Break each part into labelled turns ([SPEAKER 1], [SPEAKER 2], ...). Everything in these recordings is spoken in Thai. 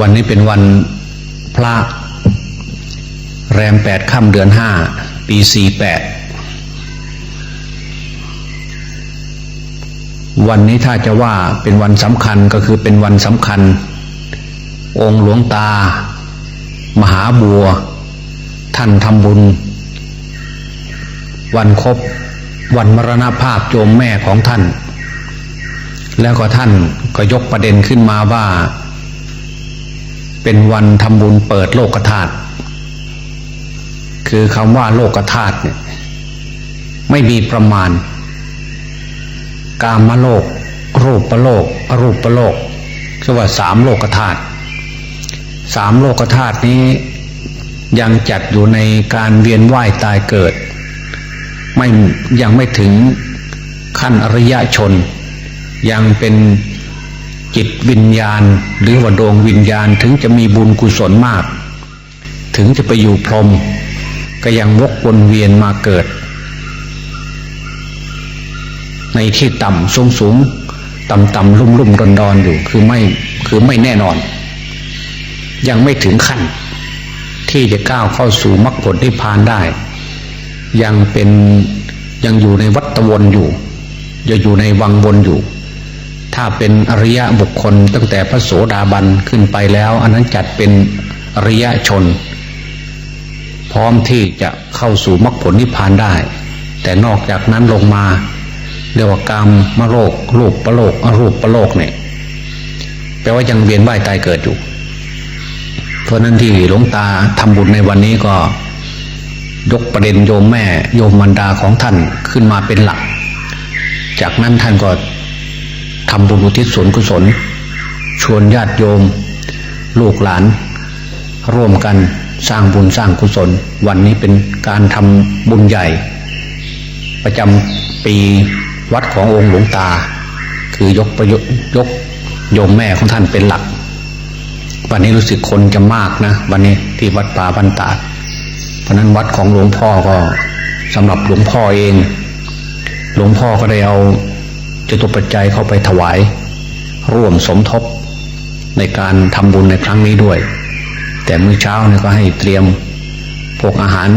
[SPEAKER 1] วันนี้เป็นวันพระแรมแปดค่ำเดือนห้าปีสี่แปดวันนี้ถ้าจะว่าเป็นวันสำคัญก็คือเป็นวันสำคัญ องค์หลวงตา มหาบัว ท่านทำบุญ วันครบ วันมรณภาพโยมแม่ของท่าน แล้วก็ท่านก็ยกประเด็นขึ้นมาว่า เป็นวันทำบุญเปิดโลกธาตุคือคำว่าโลกธาตุเนี่ยไม่มีประมาณ กามโลก รูปโลก อรูปโลกคือว่าสามโลกธาตุสามโลกธาตุนี้ยังจัดอยู่ในการเวียนว่ายตายเกิด ไม่ยังไม่ถึงขั้นอริยชน ยังเป็น จิตวิญญาณ หรือว่าดวงวิญญาณถึงจะมีบุญกุศลมาก ถึงจะไปอยู่พรหมก็ยังวกวนเวียนมาเกิด ในที่ต่ำสูงสูงต่ำต่ำลุ่มลุ่มดอนดอนอยู่คือไม่คือไม่แน่นอน ยังไม่ถึงขั้น ที่จะก้าวเข้าสู่มรรคผลนิพพานได้ ยังเป็นยังอยู่ในวัฏวนอยู่ยังอยู่ในวังวนอยู่ ถ้าเป็นอริยะบุคคลตั้งแต่พระโสดาบันขึ้นไปแล้ว อันนั้นจัดเป็นอริยชน พร้อมที่จะเข้าสู่มรรคผลนิพพานได้ แต่นอกจากนั้นลงมาเรียกว่ากรรมมโลกรูปประโลกอรูปประโลกเนี่ยแปลว่ายังเวียนว่ายตายเกิดอยู่ เพราะนั้นที่หลวงตาทำบุญในวันนี้ก็ยกประเด็นโยมแม่โยมมันดาของท่านขึ้นมาเป็นหลัก จากนั้นท่านก็ ทำบุญอุทิศส่วนกุศล ชวนญาติโยม ลูกหลาน ร่วมกันสร้างบุญสร้างกุศล วันนี้เป็นการทำบุญใหญ่ ประจำปีวัดขององค์หลวงตา คือยกประยยกโยมแม่ของท่านเป็นหลัก วันนี้รู้สึกคนจะมากนะ วันนี้ที่วัดป่าบันตาดเพราะนั้นวัดของหลวงพ่อก็สำหรับหลวงพ่อเอง หลวงพ่อก็ได้เอา จตุปัจจัยเข้าไปถวาย ร่วมสมทบในการทำบุญในครั้งนี้ด้วย แต่มื้อเช้าเนี่ยก็ให้เตรียมพวกอาหาร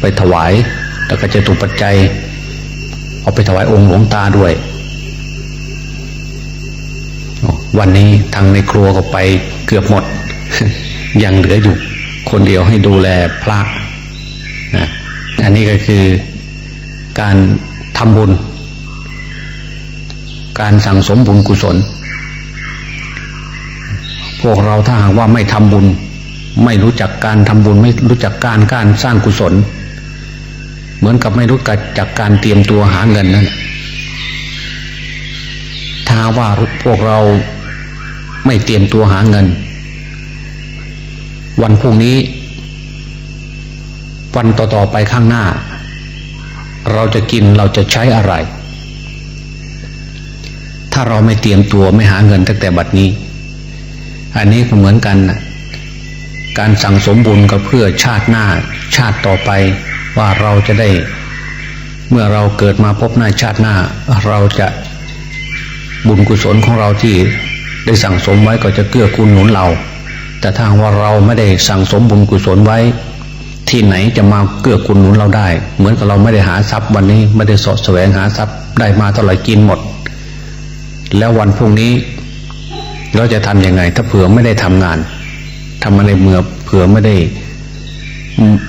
[SPEAKER 1] ไปถวาย แล้วก็จตุปัจจัย เอาไปถวายองค์หลวงตาด้วย วันนี้ทางในครัวก็ไปเกือบหมด ยังเหลืออยู่คนเดียวให้ดูแลพระนะอันนี้ก็คือการทำบุญ การสั่งสมบุญกุศล พวกเราถ้าหากว่าไม่ทำบุญ ไม่รู้จักการทำบุญไม่รู้จักการการสร้างกุศล เหมือนกับไม่รู้จักการเตรียมตัวหาเงินนั่นถ้าว่าพวกเราไม่เตรียมตัวหาเงิน วันพรุ่งนี้ วันต่อๆไปข้างหน้า เราจะกินเราจะใช้อะไราเราไม่เตรียมตัวไม่หาเงินตั้งแต่บัดนี้ อันนี้ก็เหมือนกันนะการสั่งสมบุญก็เพื่อชาติหน้าชาติต่อไปว่าเราจะได้ เมื่อเราเกิดมาพบหน้าชาติหน้า เราจะบุญกุศลของเราที่ได้สั่งสมไว้ก็จะเกื้อกูลหนุนเรา แต่ถ้าว่าเราไม่ได้สั่งสมบุญกุศลไว้ ที่ไหนจะมาเกื้อกูลหนุนเราได้ เหมือนกับเราไม่ได้หาทรัพย์วันนี้ไม่ได้สอดแสวงหาทรัพย์ได้มาเท่าไหร่กินหมด แล้ววันพรุ่งนี้ เราจะทำยังไง ถ้าเผื่อไม่ได้ทำงานทำมาในเมื่อเผื่อไม่ได้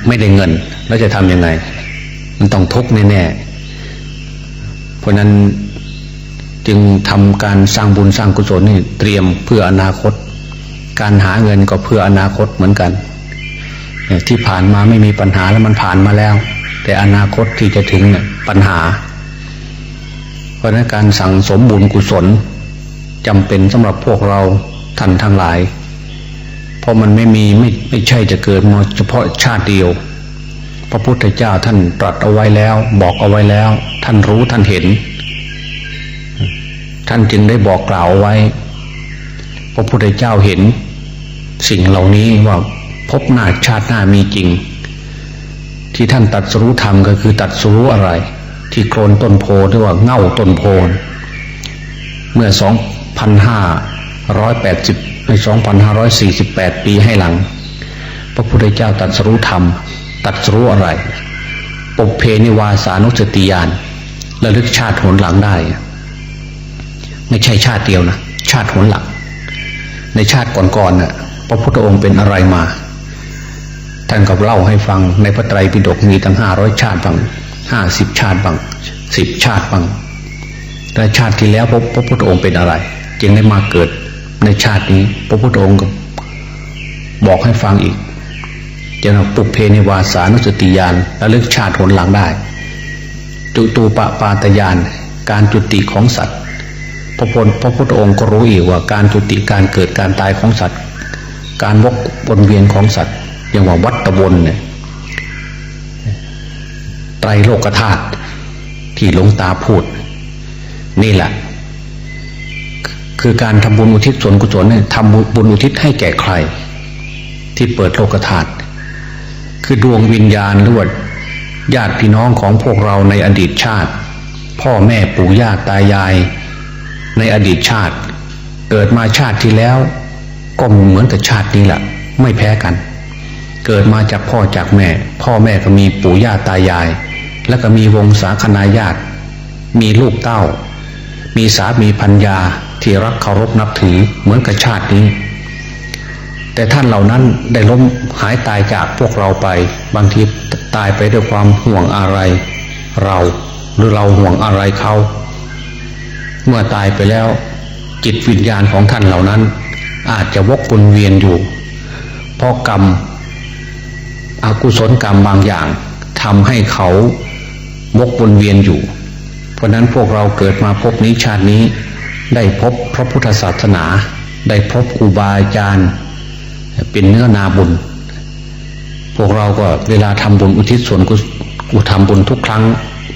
[SPEAKER 1] ไม่ได้เงิน แล้วจะทำยังไง มันต้องทุกข์แน่ๆเพราะนั้นจึงทำการสร้างบุญสร้างกุศลนี่เตรียมเพื่ออนาคต การหาเงินก็เพื่ออนาคตเหมือนกันที่ผ่านมาไม่มีปัญหาแล้วมันผ่านมาแล้ว แต่อนาคตที่จะถึงเนี่ยปัญหา เพราะนั้นการสั่งสมบุญกุศลจำเป็นสำหรับพวกเราท่านทั้งหลาย เพราะมันไม่มีไม่ไม่ใช่จะเกิดมาเฉพาะชาติเดียว พระพุทธเจ้าท่านตรัสเอาไว้แล้ว บอกเอาไว้แล้ว ท่านรู้ท่านเห็น ท่านจึงได้บอกกล่าวไว้ พระพุทธเจ้าเห็น สิ่งเหล่านี้ว่าพบหน้าชาติหน้ามีจริง ที่ท่านตัดสรู้ธรรมก็คือตัดสรู้อะไร ที่โคลนต้นโพหรือว่าเง่าต้นโพเมื่อสองพันห้าร้อยแปดสิบสองพันห้าร้อยสี่สิบแปดปีให้หลัง พระพุทธเจ้าตรัสรู้ธรรมตรัสรู้อะไรปกเพนิวาสานุสติยานระลึกชาติหนหลังได้ ไม่ใช่ชาติเดียวนะ ชาติหนหลัง ในชาติก่อนๆน่ะพระพุทธองค์เป็นอะไรมา ท่านก็เล่าให้ฟังในพระไตรปิฎกมีตั้งห้าร้อยชาติบาง ห้าสิบชาติบางสิบชาติบางแต่ชาติที่แล้วพระพระพุทธองค์เป็นอะไร จึงได้มาเกิดในชาตินี้ พระพุทธองค์ก็บอกให้ฟังอีกจะนำปุเพในวาสานุสติยานระลึกชาติหนหลังได้ จุตูปปาตยาน การจุติของสัตว์ พระพลพระพุทธองค์ก็รู้อีกว่าการจุติการเกิดการตายของสัตว์ การวกวนเวียนของสัตว์อย่างว่าวัฏวนเนี่ย ไตรโลกธาตุที่หลวงตาพูด นี่แหละ คือการทำบุญอุทิศส่วนกุศลเนี่ยทำบุญอุทิศให้แก่ใคร ที่เปิดโลกธาตุคือดวงวิญญาณหรือว่าญาติพี่น้องของพวกเราในอดีตชาติ พ่อแม่ปู่ย่าตายาย ในอดีตชาติ เกิดมาชาติที่แล้ว ก็เหมือนกับชาตินี้แหละไม่แพ้กัน เกิดมาจากพ่อจากแม่ พ่อแม่ก็มีปู่ย่าตายาย แล้วก็มีวงศาคณาญาติ มีลูกเต้า มีสามีพัญญาที่รักเคารพนับถือเหมือนกับชาตินี้ แต่ท่านเหล่านั้นได้ล้มหายตายจากพวกเราไป บางทีตายไปด้วยความห่วงอะไร เราหรือเราห่วงอะไรเขาเมื่อตายไปแล้ว จิตวิญญาณของท่านเหล่านั้น อาจจะวกวนเวียนอยู่ เพราะกรรมอกุศลกรรมบางอย่างทำให้เขา วกวนเวียนอยู่ เพราะนั้นพวกเราเกิดมาพบนี้ชาตินี้ ได้พบพระพุทธศาสนา ได้พบครูบาอาจารย์ เป็นเนื้อนาบุญ พวกเราก็เวลาทำบุญอุทิศส่วนกุศลทำบุญทุกครั้ง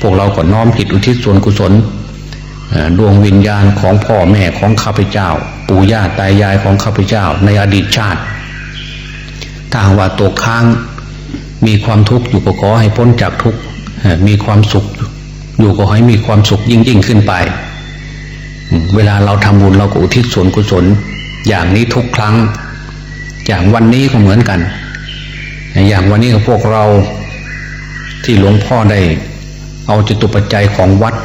[SPEAKER 1] พวกเราก็น้อมจิตอุทิศส่วนกุศลดวงวิญญาณของพ่อแม่ของข้าพเจ้า ปู่ย่าตายายของข้าพเจ้า ในอดีตชาติ ถ้าว่าตกค้างมีความทุกข์อยู่ก็ขอให้พ้นจากทุกข์ มีความสุขอยู่ก็ให้มีความสุขยิ่งยิ่งขึ้นไป เวลาเราทำบุญเราก็อุทิศส่วนกุศล อย่างนี้ทุกครั้ง อย่างวันนี้ก็เหมือนกัน อย่างวันนี้กับพวกเราที่หลวงพ่อได้ เอาจตุปัจจัยของวัด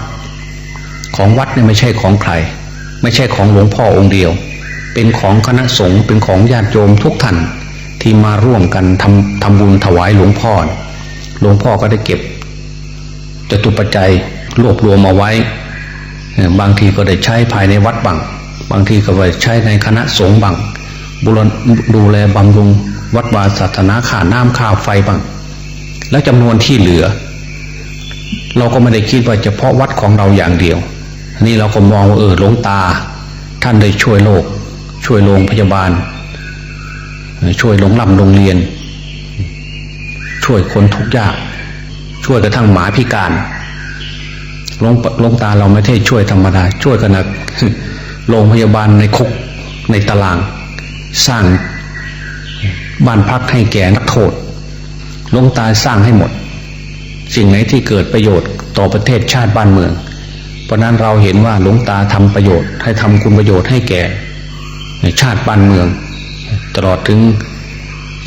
[SPEAKER 1] ของวัดเนี่ยไม่ใช่ของใคร ไม่ใช่ของหลวงพ่อองค์เดียว เป็นของคณะสงฆ์เป็นของญาติโยมทุกท่านที่มาร่วมกันทำทำบุญถวายหลวงพ่อ หลวงพ่อก็ได้เก็บ จตุปัจจัยรวบรวมมาไว้ บางทีก็ได้ใช้ภายในวัดบางบางทีก็ไปใช้ในคณะสงฆ์บางบุรดูแลบำรุงวัดวาศาสนาขาน้ำข้าวไฟบางแล้วจำนวนที่เหลือ เราก็ไม่ได้คิดว่าเฉพาะวัดของเราอย่างเดียว นี่เราก็มองว่าเออหลวงตา ท่านได้ช่วยโลก ช่วยโรงพยาบาล ช่วยโรงลำโรงเรียน ช่วยคนทุกข์ยาก ช่วยกระทั่งหมาพิการลงลงตาเราไม่ใช่ช่วยธรรมดา ช่วยกันนะโรงพยาบาลในคุกในตาราง สร้างบ้านพักให้แก่นักโทษลงตาสร้างให้หมด สิ่งไหนที่เกิดประโยชน์ต่อประเทศชาติบ้านเมือง เพราะนั้นเราเห็นว่าหลวงตาทำประโยชน์ ให้ทำคุณประโยชน์ให้แก่ชาติบ้านเมือง ตลอดถึง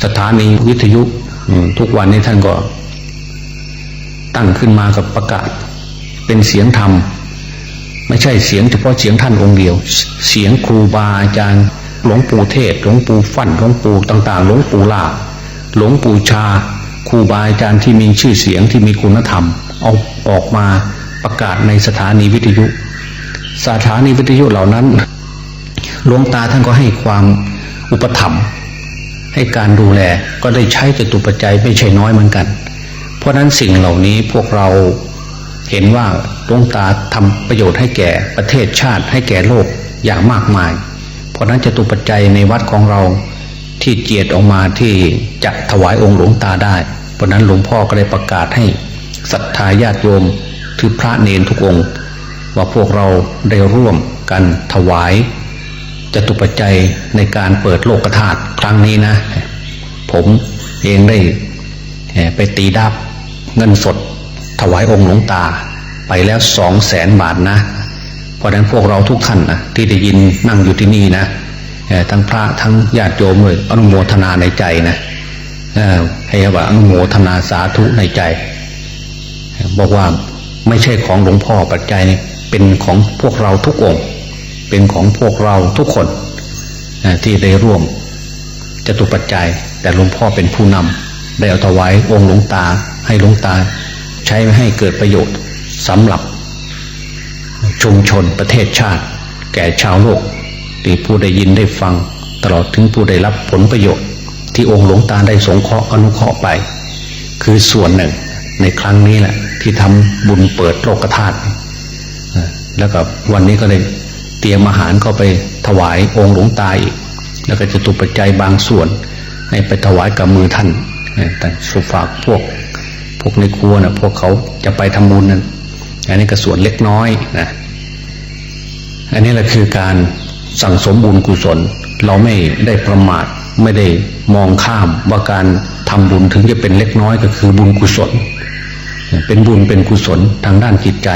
[SPEAKER 1] สถานีวิทยุทุกวันนี้ท่านก็ ตั้งขึ้นมากับประกาศ เป็นเสียงธรรม ไม่ใช่เสียงเฉพาะเสียงท่านองค์เดียว เสียงครูบาอาจารย์หลวงปู่เทศหลวงปู่ฟั่นหลวงปู่ต่าง ๆ หลวงปู่ลาหลวงปู่ชาครูบาอาจารย์ที่มีชื่อเสียงที่มีคุณธรรม เอาออกมาประกาศในสถานีวิทยุ สถานีวิทยุเหล่านั้นหลวงตาท่านก็ให้ความอุปถัมภ์ให้การดูแลก็ได้ใช้จตุปัจจัยไม่ใช่น้อยเหมือนกัน เพราะนั้นสิ่งเหล่านี้พวกเราเห็นว่าหลวงตาทำประโยชน์ให้แก่ประเทศชาติให้แก่โลกอย่างมากมาย เพราะนั้นจตุปัจจัยในวัดของเราที่เจียดออกมาที่จะถวายองค์หลวงตาได้ เพราะนั้นหลวงพ่อก็ได้ประกาศให้ศรัทธาญาติโยมคือพระเนนทุกองค์ ว่าพวกเราได้ร่วมกันถวายจตุปัจจัยในการเปิดโลกธาตุครั้งนี้นะ ผมเองได้ไปตีดับ เงินสดถวายองค์หลวงตาไปแล้วสองแสนบาทนะ เพราะนั้นพวกเราทุกท่านนะที่ได้ยินนั่งอยู่ที่นี่นะทั้งพระทั้งญาติโยมเลยอนุโมทนาในใจนะให้ว่าอนุโมทนาสาธุในใจ บอกว่าไม่ใช่ของหลวงพ่อปัจจัยนี่เป็นของพวกเราทุกองค์ เป็นของพวกเราทุกคนที่ได้ร่วมจะตุปัจจัย แต่หลวงพ่อเป็นผู้นำได้เอาถวายองค์หลวงตา ให้หลวงตาใช้ให้เกิดประโยชน์สำหรับชุมชนประเทศชาติ แก่ชาวโลกที่ผู้ได้ยินได้ฟัง ตลอดถึงผู้ได้รับผลประโยชน์ ที่องค์หลวงตาได้สงเคราะห์อนุเคราะห์ไป คือส่วนหนึ่งในครั้งนี้แหละที่ทำบุญเปิดโลกธาตุแล้วก็วันนี้ก็เลยเตรียมอาหารก็ไปถวายองค์หลวงตาอีก แล้วก็จะตุปัจจัยบางส่วน ให้ไปถวายกับมือท่านแต่สุฝากพวก วกในครัวนะพวกเขาจะไปทำบุญนั้นอันนี้ก็ส่วนเล็กน้อยนะอันนี้แหละคือการสั่งสมบุญกุศล เราไม่ได้ประมาทไม่ได้มองข้ามว่าการทำบุญถึงจะเป็นเล็กน้อยก็คือบุญกุศล เป็นบุญเป็นกุศลทางด้านจิตใจ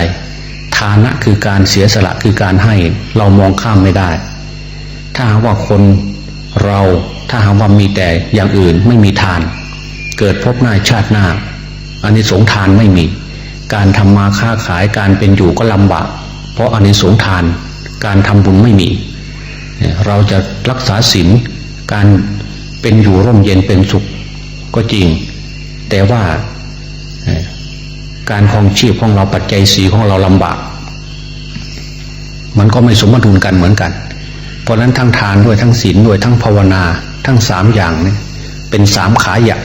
[SPEAKER 1] ทานะคือการเสียสละคือการให้เรามองข้ามไม่ได้ ถ้าว่าคนเราถ้าหากว่ามีแต่อย่างอื่นไม่มีทาน เกิดพบหน้าชาติหน้า อันนี้สงส์ทานไม่มี การทำมาค้าขายการเป็นอยู่ก็ลำบาก เพราะอันนี้สงส์ทาน การทำบุญไม่มี เราจะรักษาศีลการเป็นอยู่ร่มเย็นเป็นสุขก็จริง แต่ว่าการครองชีพของเราปัจจัยสีของเราลำบาก มันก็ไม่สมดุลกันเหมือนกัน เพราะฉะนั้นทั้งทานด้วยทั้งศีลด้วยทั้งภาวนาทั้งสามอย่างเนี่ยเป็นสามขาหยัก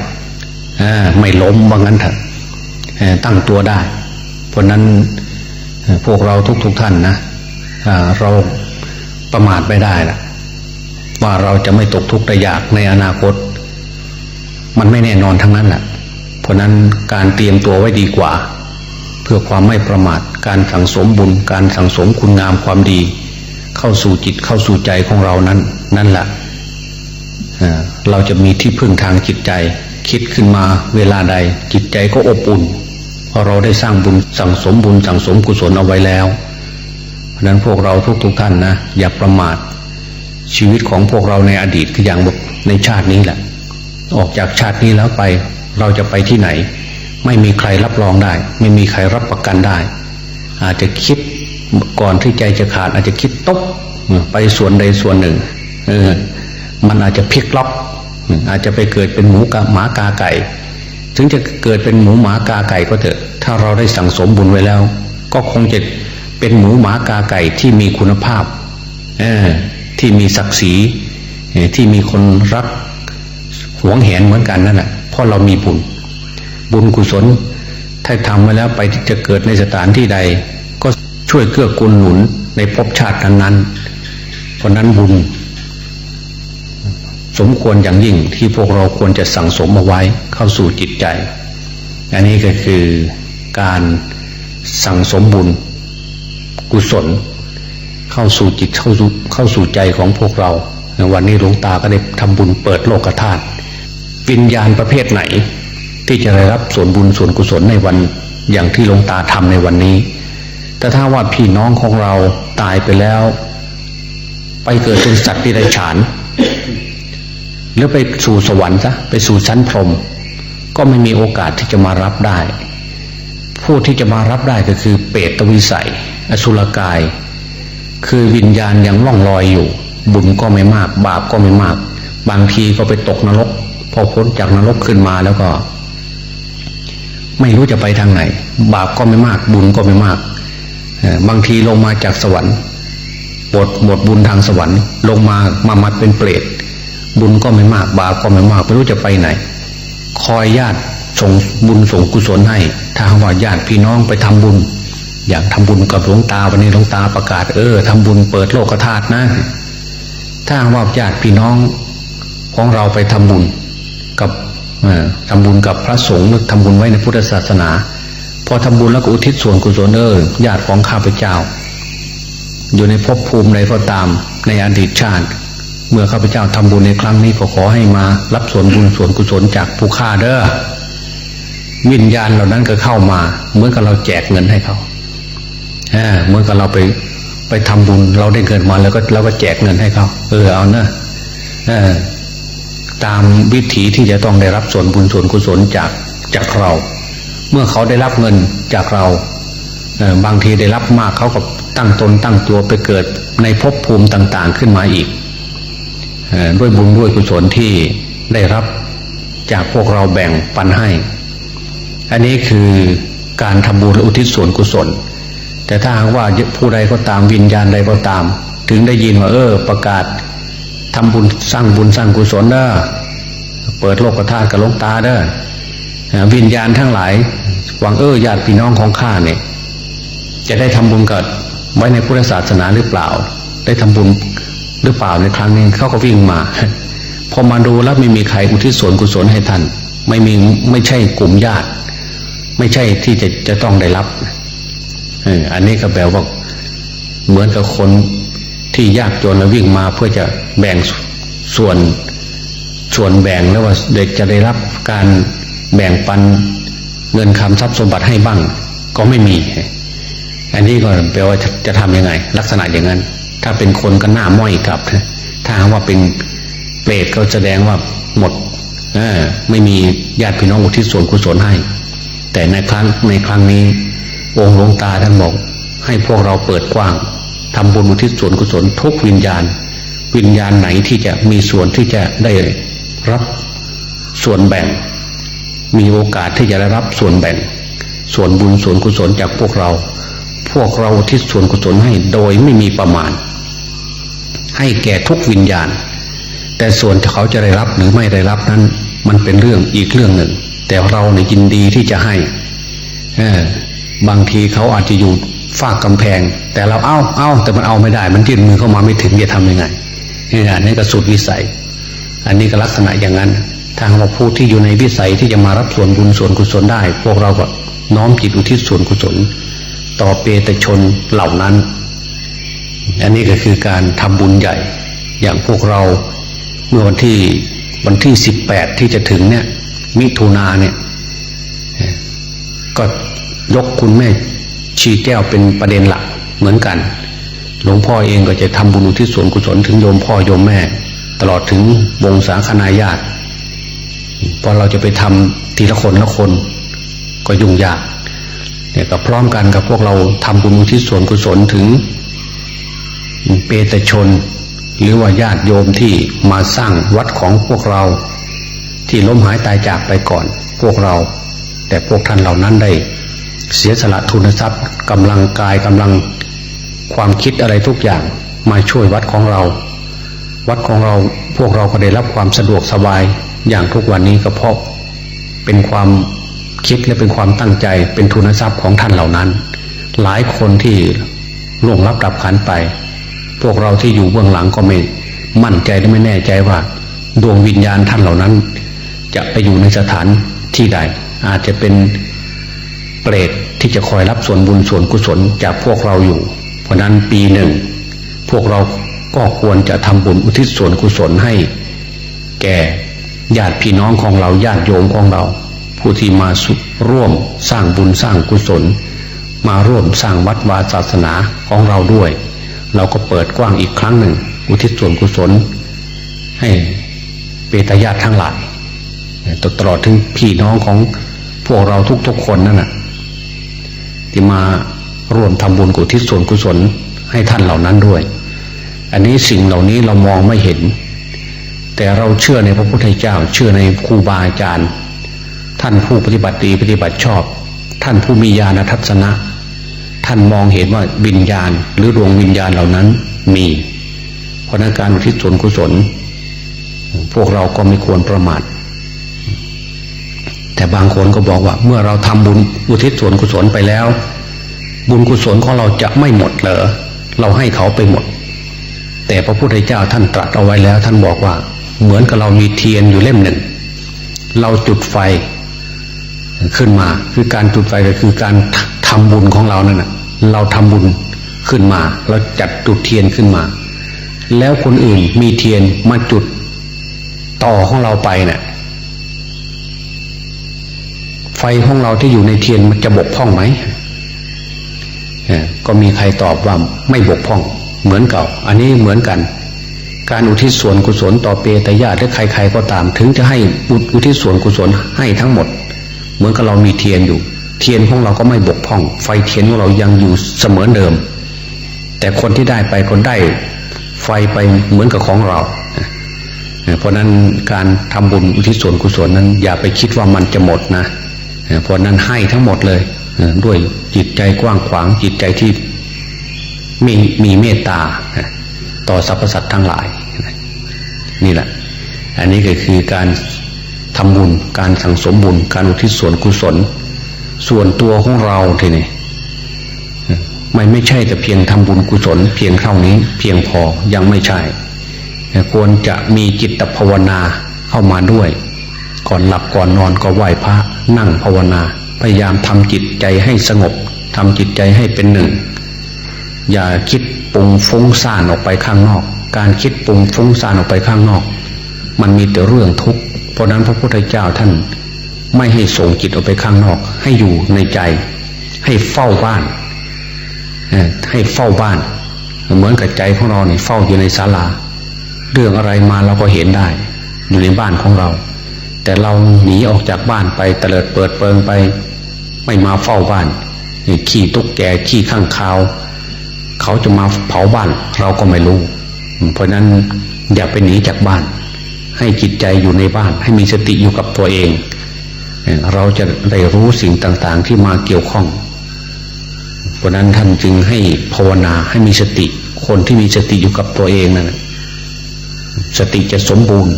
[SPEAKER 1] อ่าไม่ล้มว่างั้นเถอะ ตั้งตัวได้ เพราะนั้นพวกเราทุกๆทท่านนะเราประมาทไม่ได้ละว่าเราจะไม่ตกทุกข์ได้ยากในอนาคต มันไม่แน่นอนทั้งนั้นแหละเพราะนั้นการเตรียมตัวไว้ดีกว่า เพื่อความไม่ประมาทการสั่งสมบุญ การสั่งสมคุณงามความดี เข้าสู่จิตเข้าสู่ใจของเรานั้น นั่นแหละเราจะมีที่พึ่งทางจิตใจ คิดขึ้นมาเวลาใดจิตใจก็อบอุ่น พราะเราได้สร้างบุญสั่งสมบุญสั่งสมกุศลเอาไว้แล้ว เพราะนั้นพวกเราทุกๆทท่านนะอย่าประมาท ชีวิตของพวกเราในอดีตคืออย่างในชาตินี้แหละ ออกจากชาตินี้แล้วไปเราจะไปที่ไหน ไม่มีใครรับรองได้ ไม่มีใครรับประกันได้ อาจจะคิดก่อนที่ใจจะขาด อาจจะคิดตกไปส่วนใดส่วนหนึ่งเออมันอาจจะพลิกล็อกอาจจะไปเกิดเป็นหมูกาหมากาไก่ ถึงจะเกิดเป็นหมูหมากาไก่ก็เถอะ ถ้าเราได้สั่งสมบุญไว้แล้ว ก็คงจะเป็นหมูหมากาไก่ที่มีคุณภาพอที่มีศักดิ์ศรีที่มีคนรักหวงแหนเหมือนกันนั่นแหละเพราะเรามีบุญ บุญกุศล ถ้าทำมาแล้วไปจะเกิดในสถานที่ใด ก็ช่วยเกื้อกูลหนุนในภพชาตินั้นๆเพราะนั้นบุญ สมควรอย่างยิ่งที่พวกเราควรจะสั่งสมเอาไว้เข้าสู่จิตใจ อันนี้ก็คือการสั่งสมบุญกุศล เข้าสู่จิตเข้าสู่เข้าสู่ใจของพวกเรา วันนี้หลวงตาก็ได้ทำบุญเปิดโลกธาตุวิญญาณประเภทไหน ที่จะได้รับส่วนบุญส่วนกุศลในวันอย่างที่หลวงตาทำในวันนี้ แต่ถ้าว่าพี่น้องของเราตายไปแล้ว ไปเกิดเป็นสัตว์ที่ไรฉาน หรือไปสู่สวรรค์ซะไปสู่ชั้นพรหมก็ไม่มีโอกาสที่จะมารับได้ ผู้ที่จะมารับได้ก็คือเปรตวิสัย อสุรกาย คือวิญญาณยังล่องลอยอยู่ บุญก็ไม่มาก บาปก็ไม่มาก บางทีก็ไปตกนรก พอพ้นจากนรกขึ้นมาแล้วก็ ไม่รู้จะไปทางไหน บาปก็ไม่มาก บุญก็ไม่มากบางทีลงมาจากสวรรค์หมดหมดบุญทางสวรรค์ ลงมามามัดเป็นเปรต บุญก็ไม่มากบาปก็ไม่มากไม่รู้จะไปไหน คอยญาติส่งบุญส่งกุศลให้ ถ้าหากว่าญาติพี่น้องไปทำบุญ อยากทำบุญกับหลวงตาวันนี้หลวงตาประกาศเออทำบุญเปิดโลกธาตุนะ ถ้าหากว่าญาติพี่น้องของเราไปทำบุญกับเอ่อทำบุญกับพระสงฆ์หรือทำบุญไว้ในพุทธศาสนา พอทำบุญแล้วก็อุทิศส่วนกุศลเออญาติของข้าพเจ้า อยู่ในภพภูมิใดก็ตามในอดีตชาติ เมื่อข้าพเจ้าทำบุญในครั้งนี้ก็ขอให้มารับส่วนบุญส่วนกุศลจากผู้ฆ่าเด้อวิญญาณเหล่านั้นก็เข้ามา เหมือนกับเราแจกเงินให้เขาเออเหมือนกับเราไปไปไปทำบุญเราได้เงินมาแล้วก็เราก็แจกเงินให้เขาเออเอานะเออตามวิถีที่จะต้องได้รับส่วนบุญส่วนกุศลจากจากเรา เมื่อเขาได้รับเงินจากเราเออบางทีได้รับมากเขาก็ตั้งตนตั้งตัวไปเกิดในภพภูมิต่าง ๆ ขึ้นมาอีก ด้วยบุญด้วยกุศลที่ได้รับจากพวกเราแบ่งปันให้ อันนี้คือการทำบุญและอุทิศส่วนกุศล แต่ถ้าหากว่าผู้ใดก็ตามวิญญาณใดก็ตาม ถึงได้ยินว่าเออประกาศทำบุญสร้างบุญสร้างกุศลเด้อเปิดโลกธาตุกับลวงตาเด้อวิญญาณทั้งหลายหวังเออญาติพี่น้องของข้าเนี่ยจะได้ทำบุญกับไว้ในพุทธศาสนาหรือเปล่า ได้ทำบุญ หรือเปล่าในครั้งนี้เขาก็วิ่งมา พอมาดูแล้วไม่มีใครอุทิศส่วนกุศลให้ท่าน ไม่มีไม่ใช่กลุ่มญาติ ไม่ใช่ที่จะจะต้องได้รับอออันนี้ก็แปลว่าเหมือนกับคนที่ยากจนแล้ววิ่งมาเพื่อจะแบ่งส่วนส่วนแบ่งแล้วว่าเด็กจะได้รับการแบ่งปันเงินคำทรัพย์สมบัติให้บ้าง ก็ไม่มี อันนี้ก็แปลว่าจะจะทำยังไง ลักษณะอย่างนั้น ถ้าเป็นคนก็หน้าม้อยกลับถ้าว่าเป็นเปรตก็แสดงว่าหมดไม่มีญาติพี่น้องอุทิศส่วนกุศลให้ แต่ในครั้งในครั้งนี้องค์หลวงตาท่านบอกให้พวกเราเปิดกว้างทำบุญอุทิศส่วนกุศลทุกวิญญาณ วิญญาณไหนที่จะมีส่วนที่จะได้รับส่วนแบ่ง มีโอกาสที่จะได้รับส่วนแบ่ง ส่วนบุญส่วนกุศลจากพวกเรา พวกเราอุทิศส่วนกุศลให้โดยไม่มีประมาณ ให้แก่ทุกวิญญาณ แต่ส่วนเขาจะได้รับหรือไม่ได้รับนั้น มันเป็นเรื่องอีกเรื่องหนึ่ง แต่เราเนี่ยยินดีที่จะให้เออบางทีเขาอาจจะอยู่ฝากกำแพง แต่เราเอาเอาแต่มันเอาไม่ได้ มันยื่นมือเข้ามาไม่ถึงจะทำยังไงนี่อันนี้ก็สุดวิสัย อันนี้ก็ลักษณะอย่างนั้นทางเราผู้ที่อยู่ในวิสัยที่จะมารับส่วนบุญส่วนกุศลได้ พวกเราก็น้อมจิตอุทิศส่วนกุศล ต่อเปตชนเหล่านั้น อันนี้ก็คือการทำบุญใหญ่ อย่างพวกเราเมื่อวันที่วันที่สิบแปดที่จะถึงเนี่ย มิถุนาเนี่ย ก็ยกคุณแม่ชีแก้วเป็นประเด็นหลักเหมือนกัน หลวงพ่อเองก็จะทำบุญที่ส่วนกุศลถึงโยมพ่อโยมแม่ ตลอดถึงวงสาคนาญาติพอเราจะไปทำทีละคนละคนก็ยุ่งยากเนี่ยก็พร้อมกันกับพวกเราทำบุญที่ส่วนกุศลถึง เปตชน หรือว่าญาติโยมที่มาสร้างวัดของพวกเรา ที่ล้มหายตายจากไปก่อน พวกเรา แต่พวกท่านเหล่านั้นได้ เสียสละทุนทรัพย์กำลังกายกำลังความคิดอะไรทุกอย่างมาช่วยวัดของเรา วัดของเราพวกเราก็ได้รับความสะดวกสบายอย่างทุกวันนี้ก็เพราะเป็นความคิดและเป็นความตั้งใจเป็นทุนทรัพย์ของท่านเหล่านั้น หลายคนที่ล่วงรับดับขันไป พวกเราที่อยู่เบื้องหลังก็ไม่มั่นใจและไม่แน่ใจว่า ดวงวิญญาณท่านเหล่านั้น จะไปอยู่ในสถานที่ใด อาจจะเป็นเปรตที่จะคอยรับส่วนบุญส่วนกุศลจากพวกเราอยู่ เพราะนั้นปีหนึ่ง พวกเราก็ควรจะทำบุญอุทิศส่วนกุศลให้ แก่ญาติพี่น้องของเราญาติโยมของเรา ผู้ที่มาร่วมสร้างบุญสร้างกุศล มาร่วมสร้างวัดวาศาสนาของเราด้วย เราก็เปิดกว้างอีกครั้งหนึ่ง อุทิศส่วนกุศล ให้เปตญาติทั้งหลายตลอดถึงพี่น้องของพวกเราทุกๆคนนั่นน่ะที่มาร่วมทำบุญกุทิศส่วนกุศลให้ท่านเหล่านั้นด้วย อันนี้สิ่งเหล่านี้เรามองไม่เห็น แต่เราเชื่อในพระพุทธเจ้า เชื่อในครูบาอาจารย์ ท่านผู้ปฏิบัติดีปฏิบัติชอบ ท่านผู้มีญาณทัศนะ ท่านมองเห็นว่าวิญญาณหรือดวงวิญญาณเหล่านั้นมี เพราะนั้นการอุทิศส่วนกุศล พวกเราก็ไม่ควรประมาทแต่บางคนก็บอกว่า เมื่อเราทำบุญอุทิศส่วนกุศลไปแล้ว บุญกุศลของเราจะไม่หมดเหรอเราให้เขาไปหมด แต่พระพุทธเจ้าท่านตรัสเอาไว้แล้ว ท่านบอกว่า เหมือนกับเรามีเทียนอยู่เล่มหนึ่ง เราจุดไฟขึ้นมา คือการจุดไฟก็คือการ ทำบุญของเรานั่นะเราทำบุญขึ้นมา เราจัดจุดเทียนขึ้นมา แล้วคนอื่นมีเทียนมาจุดต่อของเราไปเนะี่ยไฟของเราที่อยู่ในเทียนมันจะบกพร่องไหมก็มีใครตอบว่าไม่บกพร่อง เหมือนเก่า อันนี้เหมือนกัน การอุทิศส่วนกุศลต่อเปตญาติหรือใคร ๆ ก็ตาม ถึงจะให้อุทิศส่วนกุศลให้ทั้งหมด เหมือนกับเรามีเทียนอยู่ เทียนของเราก็ไม่บกพร่อง ไฟเทียนของเรายังอยู่เสมอเดิม แต่คนที่ได้ไปคนได้ไฟไปเหมือนกับของเรา เพราะนั้นการทำบุญอุทิศส่วนกุศลนั้น อย่าไปคิดว่ามันจะหมดนะเพราะนั้นให้ทั้งหมดเลยด้วยจิตใจกว้างขวางจิตใจที่มีมีเมตตาต่อสรรพสัตว์ทั้งหลาย นี่แหละ อันนี้ก็คือการทำบุญการสั่งสมบุญการอุทิศส่วนกุศล ส่วนตัวของเราทีนี้ไม่ไม่ใช่แต่เพียงทำบุญกุศล เพียงเท่านี้ เพียงพอยังไม่ใช่ควรจะมีจิตภาวนาเข้ามาด้วย ก่อนหลับก่อนนอนก็ไหว้พระนั่งภาวนา พยายามทำจิตใจให้สงบทำจิตใจให้เป็นหนึ่ง อย่าคิดปรุงฟุ้งซ่านออกไปข้างนอก การคิดปรุงฟุ้งซ่านออกไปข้างนอก มันมีแต่เรื่องทุกข์เพราะนั้นพระพุทธเจ้าท่าน ไม่ให้ส่งจิตออกไปข้างนอก ให้อยู่ในใจ ให้เฝ้าบ้าน ให้เฝ้าบ้าน เหมือนกับใจของเราเนี่ยเฝ้าอยู่ในศาลา เรื่องอะไรมาเราก็เห็นได้ อยู่ในบ้านของเรา แต่เราหนีออกจากบ้านไปเตลิดเปิดเปิงไป ไม่มาเฝ้าบ้านขี่ตุ๊กแกขี่ข้างคาว เขาจะมาเผาบ้านเราก็ไม่รู้ เพราะนั้นอย่าไปหนีจากบ้าน ให้จิตใจอยู่ในบ้าน ให้มีสติอยู่กับตัวเอง เราจะได้รู้สิ่งต่าง ๆ ที่มาเกี่ยวข้องเพราะนั้นท่านจึงให้ภาวนาให้มีสติ คนที่มีสติอยู่กับตัวเองนั่นสติจะสมบูรณ์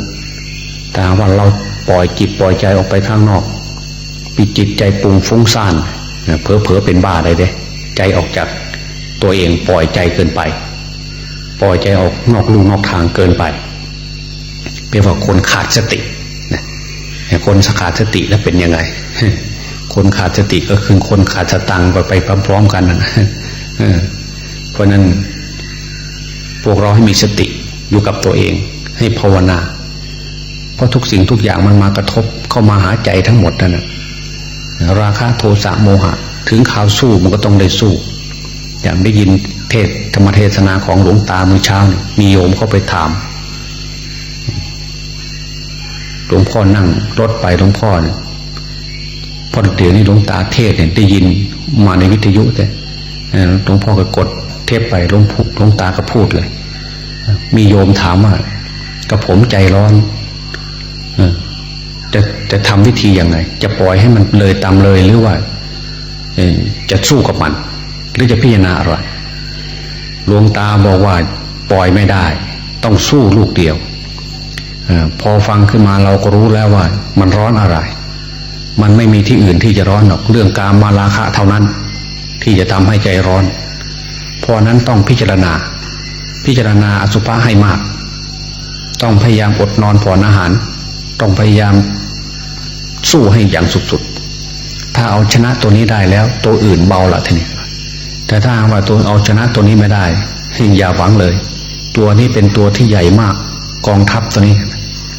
[SPEAKER 1] แต่ว่าเราปล่อยจิตปล่อยใจออกไปข้างนอกปิดจิตใจปรุงฟุ้งซ่านเผลอเผลอเป็นบ้าเลยเด้ ใจออกจากตัวเองปล่อยใจเกินไป ปล่อยใจออกนอกลู่นอกทางเกินไปเป็นว่าคนขาดสติ คนขาดสติแล้วเป็นยังไง คนขาดสติก็คือคนขาดสตังไปไปพร้อมๆกันนะเพราะนั้นพวกเราให้มีสติอยู่กับตัวเอง ให้ภาวนา เพราะทุกสิ่งทุกอย่างมันมากระทบเข้ามาหาใจทั้งหมดนั่นนะราคะโทสะโมหะ ถึงข่าวสู้มันก็ต้องได้สู้ อย่างได้ยินเทศธรรมเทศนาของหลวงตาเมื่อเช้านี่มีโยมเข้าไปถาม หลวงพ่อนั่งรถไปหลวงพ่อเนี่ยพอเดี๋ยวนี้หลวงตาเทศเนี่ยได้ยินมาในวิทยุแต่หลวงพ่อก็กดเทปไปหลวงหลวงตาก็พูดเลย มีโยมถามว่ากับผมใจร้อนจะจะทำวิธียังไง จะปล่อยให้มันเลยตามเลยหรือว่าจะสู้กับมัน หรือจะพิจารณาอะไรหลวงตาบอกว่าปล่อยไม่ได้ ต้องสู้ลูกเดียว พอฟังขึ้นมาเราก็รู้แล้วว่า มันร้อนอะไร มันไม่มีที่อื่นที่จะร้อนหรอกเรื่องการมาลาคะเท่านั้น ที่จะทำให้ใจร้อน เพราะนั้นต้องพิจารณา พิจารณาอสุภะให้มาก ต้องพยายามอดนอนผ่อนอาหาร ต้องพยายามสู้ให้อย่างสุดๆ ถ้าเอาชนะตัวนี้ได้แล้ว ตัวอื่นเบาละทีนี้แต่ถ้าว่าตัวเอาชนะตัวนี้ไม่ได้อย่าหวังเลย ตัวนี้เป็นตัวที่ใหญ่มาก กองทัพตัวนี้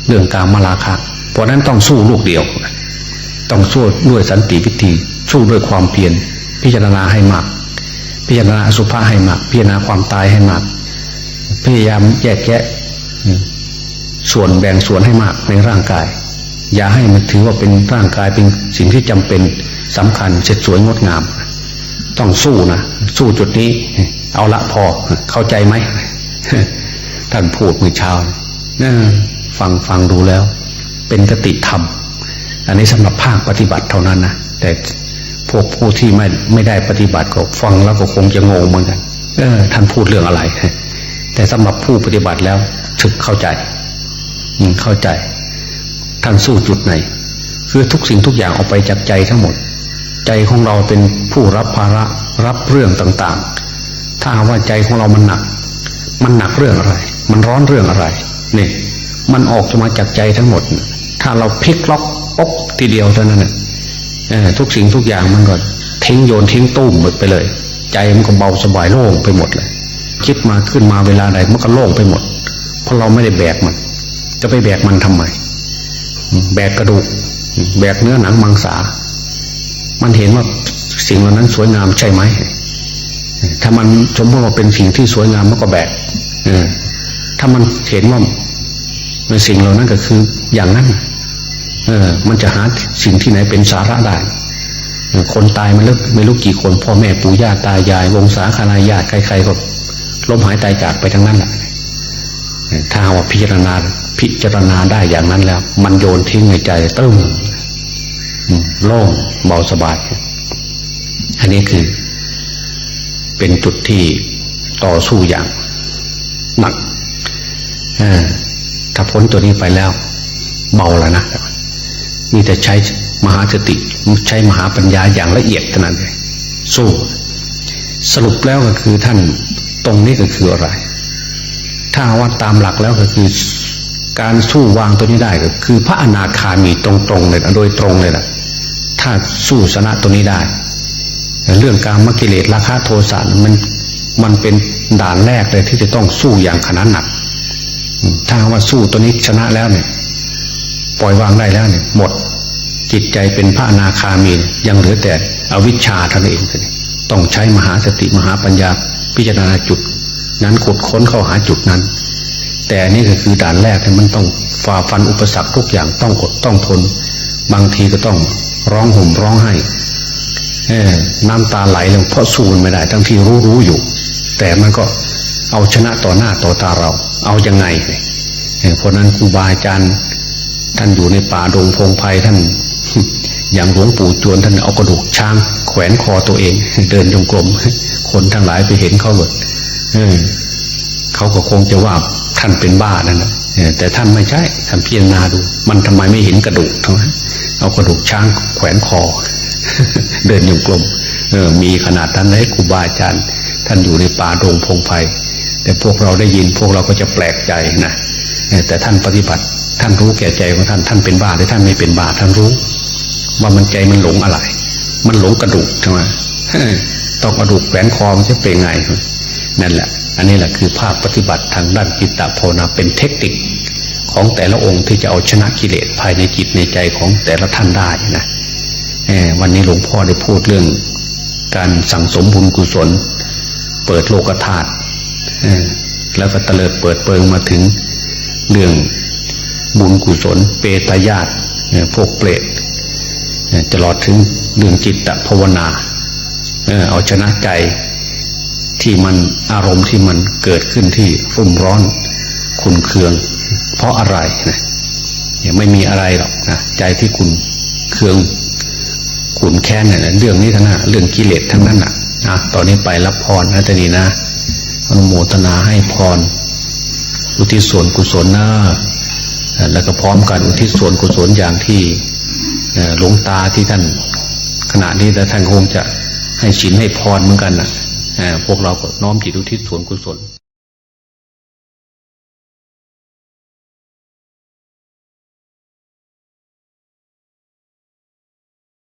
[SPEAKER 1] เรื่องการมาลาคะเพราะนั้นต้องสู้ลูกเดียว ต้องสู้ด้วยสันติวิธีสู้ด้วยความเพียรพิจารณาให้มาก พิจารณาสุภาให้มาก พิจารณาความตายให้มาก พยายามแยกแยะ ส่วนแบ่งส่วนให้มากในร่างกาย อย่าให้มันถือว่าเป็นร่างกายเป็นสิ่งที่จำเป็นสำคัญเสร็จสวยงดงาม ต้องสู้นะสู้จุดนี้ เอาละพอเข้าใจไหมท่านพูดเมื่อเช้า ฟังฟังดูแล้ว เป็นกติธรรม อันนี้สำหรับภาคปฏิบัติเท่านั้นนะแต่พวกผู้ที่ไม่ไม่ได้ปฏิบัติก็ฟังแล้วก็คงจะงงเหมือนกัน เออ ท่านพูดเรื่องอะไร แต่สำหรับผู้ปฏิบัติแล้วถึกเข้าใจอืมเข้าใจ ท่านสู้จุดไหน คือทุกสิ่งทุกอย่างออกไปจากใจทั้งหมด ใจของเราเป็นผู้รับภาระรับเรื่องต่าง ๆ ถ้าว่าใจของเรามันหนัก มันหนักเรื่องอะไร มันร้อนเรื่องอะไร เนี่ยมันออกมาจากใจทั้งหมด ถ้าเราพลิกล็อกป๊กทีเดียวเท่านั้นนะทุกสิ่งทุกอย่างมันก็ทิ้งโยนทิ้งตุ้มหมดไปเลย ใจมันก็เบาสบายโล่งไปหมดเลย คิดมาขึ้นมาเวลาใดมันก็โล่งไปหมด เพราะเราไม่ได้แบกมัน จะไปแบกมันทำไมแบกกระดูก แบกเนื้อหนังมังสา มันเห็นว่าสิ่งเหล่านั้นสวยงามใช่ไหมถ้ามันสมมติว่าเป็นสิ่งที่สวยงามมันก็แบก ถ้ามันเห็นว่าสิ่งเหล่านั้นก็คืออย่างนั้น เออ มันจะหาสิ่งที่ไหนเป็นสาระได้คนตายมันเลิกไม่รู้กี่คนพ่อแม่ปู่ย่าตายาย วงศาคณาญาติใครๆก็ล้มหายตายจากไปทั้งนั้นแหละถ้าว่าพิจารณาพิจารณาได้อย่างนั้นแล้ว มันโยนทิ้งในใจตึ้งโล่งเบาสบาย อันนี้คือ เป็นจุดที่ต่อสู้อย่างหนัก ถ้าพ้นตัวนี้ไปแล้ว เบาแล้วนะมีแต่ใช้มหาสติใช้มหาปัญญาอย่างละเอียดเท่านั้นเลยสู้สรุปแล้วก็คือท่านตรงนี้ก็คืออะไร ถ้าว่าตามหลักแล้วก็คือ การสู้วางตัวนี้ได้ก็คือ พระอนาคามีตรงๆเลยโดยตรงเลยนะถ้าสู้ชนะตัวนี้ได้ เรื่องการมกิเลสราคะโทสะมันมันเป็นด่านแรกเลยที่จะต้องสู้อย่างขนาดหนัก ถ้าว่าสู้ตัวนี้ชนะแล้วเนี่ย ปล่อยวางได้แล้วเนี่ย หมดจิตใจเป็นพระอนาคามียังเหลือแต่อวิชชาท่านเองต้องใช้มหาสติมหาปัญญาพิจารณาจุด นั้นขุดค้นเข้าหาจุดนั้น แต่นี่ก็คือด่านแรกที่มันต้องฝ่าฟันอุปสรรคทุกอย่างต้องอดต้องทน บางทีก็ต้องร้องห่มร้องไห้น้ำตาไหลลยเพราะสู้มันไม่ได้ทั้งที่รู้รู้อยู่ แต่มันก็ เอาชนะต่อหน้าต่อตาเรา เอายังไงเนี่ยเพราะนั้นครูบาอาจารย์ท่านอยู่ในป่าดงพงไพ่ท่าน อย่างหลวงปู่จวนท่านเอากระดูกช้าง แขวนคอตัวเอง เดินจงกรมคนทั้งหลายไปเห็นเขาหมดเอเขาก็คงจะว่าท่านเป็นบ้านั่นแหละแต่ท่านไม่ใช่ท่านพิจารณาดู มันทำไมไม่เห็นกระดูกทำไมเอากระดูกช้างแขวนคอ เดินจงกรมเออ มีขนาดท่านเลยครูบาอาจารย์ ท่านอยู่ในป่าดงพงไพ่ แต่พวกเราได้ยินพวกเราก็จะแปลกใจนะแต่ท่านปฏิบัติ ท่านรู้แก่ใจของท่านท่านเป็นบ้าหรือท่านไม่เป็นบ้าท่านรู้ ว่ามันใจมันหลงอะไร มันหลงกระดูกใช่ไหมต้องกระดูกแขวนคอมันจะเป็นไงนั่นแหละ อันนี้แหละคือภาพปฏิบัติทางด้านจิตตภาวนาเป็นเทคนิคของแต่ละองค์ที่จะเอาชนะกิเลสภายในจิตในใจของแต่ละท่านได้นะวันนี้หลวงพ่อได้พูดเรื่อง การสั่งสมบุญกุศล เปิดโลกธาตุ แล้วก็เตลิดเปิดเปิงมาถึงเรื่องบุญกุศล เปตญาติพวกเปรตตลอดถึงเรื่องจิตตภาวนาเอาชนะใจที่มันอารมณ์ที่มันเกิดขึ้นที่รุ่มร้อนขุนเคือง เพราะอะไรนะยังไม่มีอะไรหรอกนะใจที่คุณเคืองขุนแค้นเนี่ยเรื่องนี้ทั้งนั้นเรื่องกิเลสทั้งนั้นอะนะตอนนี้ไปรับพรนะตนีนะ อนุโมทนาให้พร อุทิศส่วนกุศลนะแล้วก็พร้อมกันอุทิศส่วนกุศลอย่างที่หลวงตาที่ท่าน ขณะนี้แต่ท่านคงจะให้ชินให้พรเหมือนกันนะพวกเราก็น้อมจิตอุทิศส่วนกุศล